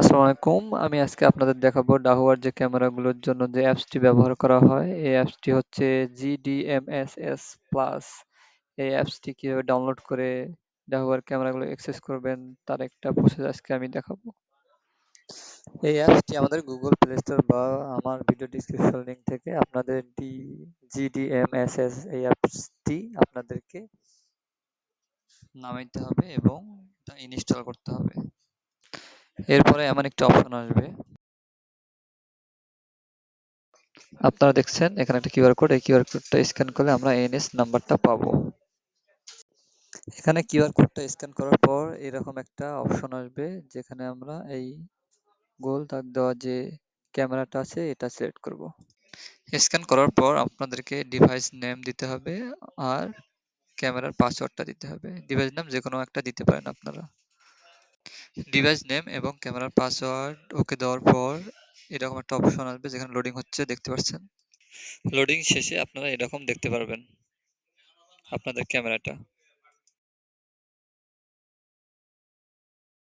আসসালামু আলাইকুম। আমি আজকে আপনাদের দেখাবো ডাহুয়ার যে ক্যামেরাগুলোর জন্য যে অ্যাপসটি ব্যবহার করা হয়। এই অ্যাপসটি হচ্ছে জিডিএমএসএস প্লাস এই অ্যাপসটি কীভাবে ডাউনলোড করে ডাহুয়ার ক্যামেরাগুলো অ্যাক্সেস করবেন, তার একটা প্রসেস আজকে আমি দেখাবো। এই অ্যাপসটি আমাদের গুগল প্লে স্টোর বা আমার ভিডিও ডিসক্রিপশন লিঙ্ক থেকে আপনাদের ডি জিডিএমএসএস এই অ্যাপসটি আপনাদেরকে নামাইতে হবে এবং ইনস্টল করতে হবে। এরপরে এমন একটি অপশন আসবে। আপনারা দেখছেন এখানে একটা কিউআর কোড এই কিউআর কোডটা স্ক্যান করলে আমরা এনএস নাম্বারটা পাবো। এখানে কিউআর কোডটা স্ক্যান করার পর এরকম একটা অপশন আসবে যেখানে আমরা এই গোল দাগ দেওয়া যে ক্যামেরাটা আছে এটা সিলেক্ট করব। স্ক্যান করার পর আপনাদেরকে ডিভাইস নেম দিতে হবে আর ক্যামেরার পাসওয়ার্ডটা দিতে হবে। ডিভাইস নাম যে কোনো একটা দিতে পারেন আপনারা। ডিভাইস নেম এবং ক্যামেরার পাসওয়ার্ড ওকে দেওয়ার পর এরকম একটা অপশন আসবে যেখানে লোডিং হচ্ছে, দেখতে পাচ্ছেন। লোডিং শেষে আপনারা এরকম দেখতে পারবেন আপনাদের ক্যামেরাটা।